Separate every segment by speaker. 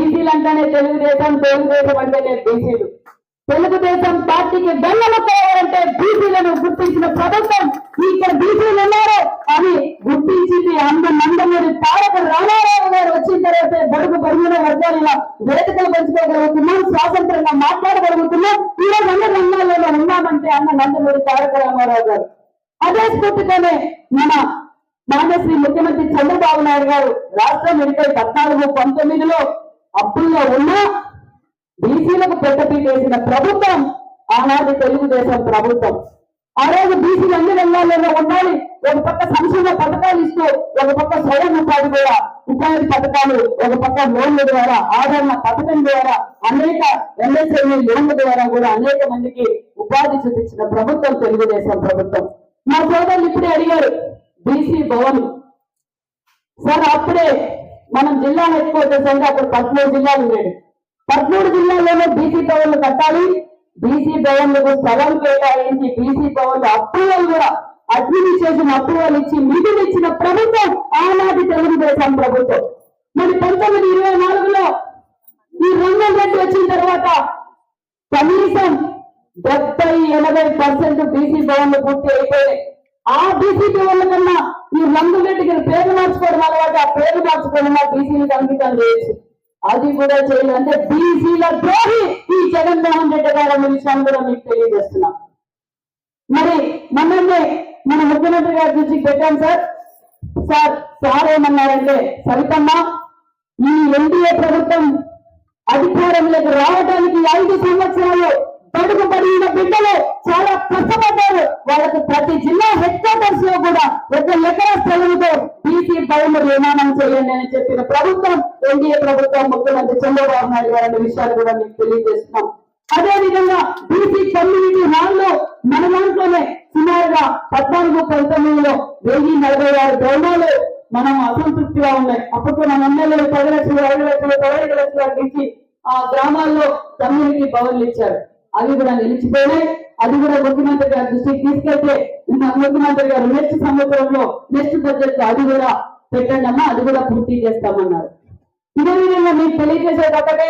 Speaker 1: బీసీలు అంటేనే తెలుగుదేశం తెలుగుదేశం అంటేనే బీసీలు. తెలుగుదేశం పార్టీకి వెళ్ళకపోవాలంటే బీసీలను గుర్తించిన ప్రభుత్వం ఇక్కడ బీసీలు ఉన్నారు అని గుర్తించింది అంద నందమూరి తారక రామారావు గారు వచ్చిన తర్వాత బడుగు బడుగున వర్గాల వేదికలు పంచుకోగలుగుతున్నాం స్వాతంత్రంగా మాట్లాడగలుగుతున్నాం. ఈ రోజు అన్ని రంగాల్లో ఉన్నామంటే అన్న నందమూరి తారక రామారావు గారు. అదే స్ఫూర్తితోనే మన మానశ్రీ ముఖ్యమంత్రి చంద్రబాబు నాయుడు గారు రాష్ట్రం ఇరవై పద్నాలుగు పంతొమ్మిదిలో అప్పుల్లో ఉన్నా బీసీలకు పెట్టబీటేసిన ప్రభుత్వం ఆనాటి తెలుగుదేశం ప్రభుత్వం. ఆ రోజు బీసీలు అన్ని రంగాల్లో ఉండాలి. ఒక పక్క సంక్షేమ పథకాలు ఇస్తూ ఒక పక్క స్వయం ఉపాధి కూడా ఉపాధి పథకాలు ఒక పక్క లోన్ల ద్వారా ఆదరణ పథకం ద్వారా అనేక ఎంఎస్ఎంఈ లోన్ల ద్వారా కూడా అనేక మందికి ఉపాధి చూపించిన ప్రభుత్వం తెలుగుదేశం ప్రభుత్వం. మా సోదరులు ఇప్పుడే అడిగారు బీసీ భవన్. సార్ అప్పుడే మనం జిల్లా ఎక్కువ వచ్చేసరికి అంటే అప్పుడు పదమూడు జిల్లాలు ఉండేది పదమూడు జిల్లాల్లోనే బీసీ భవన్లు కట్టాలి. బీసీ భవన్లకు స్థలం కేటాయించి బీసీ భవన్లు అప్రూవల్ కూడా అడ్మినిస్ట్రేషన్ అప్రూవల్ ఇచ్చి నిధులు ఇచ్చిన ప్రభుత్వం ఆనాటి తెలుగుదేశం ప్రభుత్వం. మరి పంతొమ్మిది ఇరవై నాలుగులో ఈ రంగం రెడ్డి వచ్చిన తర్వాత కనీసం డెబ్బై ఎనభై పర్సెంట్ బీసీ భవన్లు పూర్తి అయిపోయాయి. ఆ బీసీ భవన్ల కన్నా ఈ రంగురెడ్డికి పేరు మార్చుకోవడం అలవాటు ఆ పేరు మార్చుకోవడం ఆ బీసీలకు అంకితం చేయొచ్చు అది కూడా చేయాలి. అంటే బీసీల ద్రోహి ఈ జగన్మోహన్ రెడ్డి గారు అనే విషయాన్ని కూడా మీకు తెలియజేస్తున్నాం. మరి మనల్ని మన ముఖ్యమంత్రి గారి దృష్టికి పెట్టాం సార్. సార్ సార్ ఏమన్నారంటే సరితమ్మ ఈ ఎన్డీఏ ప్రభుత్వం అధికారంలోకి రావడానికి ఐదు సంవత్సరాలు పడిన బిడ్డలు చాలా కష్టపడ్డారు. వాళ్ళకి ప్రతి జిల్లా హెడ్ క్వార్టర్స్లో కూడా ఒక ఎకరా స్థలంతో బీసీ భవన్ నిర్మాణం చేయండి అని చెప్పిన ప్రభుత్వం ఎన్డీఏ ప్రభుత్వం ముఖ్యమంత్రి చంద్రబాబు నాయుడు గారి విషయాలు కూడా మీకు తెలియజేస్తున్నాం. అదే విధంగా బీసీ కమ్యూనిటీ హాల్లో మన దాంట్లోనే సుమారుగా పద్నాలుగు పంతొమ్మిదిలో వెయ్యి నలభై ఆరు గ్రామాలు మనం అసంతృప్తిగా ఉన్నాయి. అప్పట్లో మన ఎమ్మెల్యేలు పది లక్షలు ఐదు లక్షలు పదహైదు లక్షలు ఇచ్చి ఆ గ్రామాల్లో కమ్యూనిటీ భవన్లు ఇచ్చారు. అవి కూడా నిలిచిపోయినాయి. అది కూడా ముఖ్యమంత్రి గారి దృష్టికి తీసుకెళ్తే ఇంకా ముఖ్యమంత్రి గారు నెక్స్ట్ సంవత్సరంలో నెక్స్ట్ బడ్జెట్ అది కూడా పెట్టండి అమ్మా అది కూడా పూర్తి చేస్తామన్నారు. ఇదే విధంగా మీకు తెలియజేసేది ఒకటే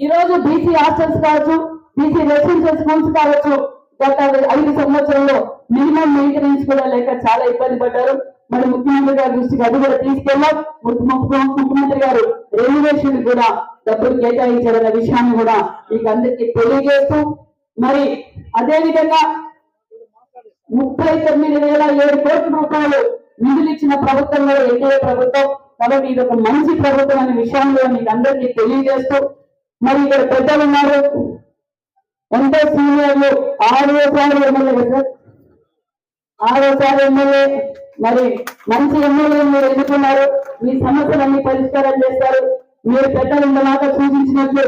Speaker 1: ఈ రోజు బీసీ హాస్టల్స్ కావచ్చు బీసీ రెసిడెన్షియల్ స్కూల్స్ కావచ్చు గత ఐదు సంవత్సరంలో మినిమం మెయింటెనెన్స్ కూడా లేక చాలా ఇబ్బంది పడ్డారు. మరి ముఖ్యమంత్రి గారి దృష్టికి అది కూడా తీసుకెళ్ళాం ముఖ్య- ముఖ్యమంత్రి గారు రెన్యువేషన్ కూడా డబ్బులు కేటాయించారన్న విషయాన్ని కూడా మీకు అందరికీ తెలియజేస్తూ మరి అదేవిధంగా ముప్పై తొమ్మిది వేల ఏడు కోట్ల రూపాయలు నిధులు ఇచ్చిన ప్రభుత్వం ఎన్డీఏ ప్రభుత్వం. కాబట్టి ఇది ఒక మంచి ప్రభుత్వం అనే విషయంలో మీకు అందరికీ తెలియజేస్తూ మరి ఇక్కడ పెద్దలు ఉన్నారు. ఎంతో సీనియర్లు ఆరోసారి ఎమ్మెల్యే సార్. ఆరోసారి ఎమ్మెల్యే మరి మంచి ఎమ్మెల్యే మీరు ఎన్నుకున్నారు. మీ సమస్యలన్నీ పరిష్కారం చేస్తారు. మీరు పెద్దలు ఇంతలాగా సూచించినట్లు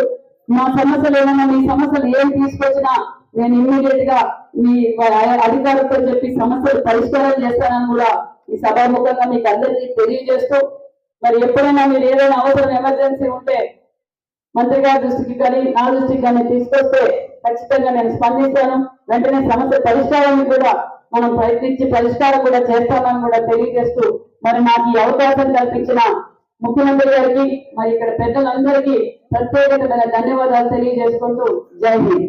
Speaker 1: మా సమస్యలు ఏమన్నా మీ సమస్యలు ఏం తీసుకొచ్చినా నేను ఇమ్మీడియట్గా మీ అధికారులతో చెప్పి సమస్యలు పరిష్కారం చేస్తానని కూడా ఈ సభాముఖంగా మీకు అందరికీ తెలియజేస్తూ మరి ఎప్పుడైనా మీరు ఏదైనా అవసరం ఎమర్జెన్సీ ఉంటే మంత్రి గారి దృష్టికి కానీ నా దృష్టికి కానీ తీసుకొస్తే ఖచ్చితంగా నేను స్పందిస్తాను. వెంటనే సమస్య పరిష్కారాన్ని కూడా మనం ప్రయత్నించి పరిష్కారం కూడా చేస్తామని కూడా తెలియజేస్తూ మరి నాకు ఈ అవకాశం కల్పించిన ముఖ్యమంత్రి గారికి మరి ఇక్కడ పెద్దలందరికీ ప్రత్యేకమైన ధన్యవాదాలు తెలియజేసుకుంటూ జై హింద్.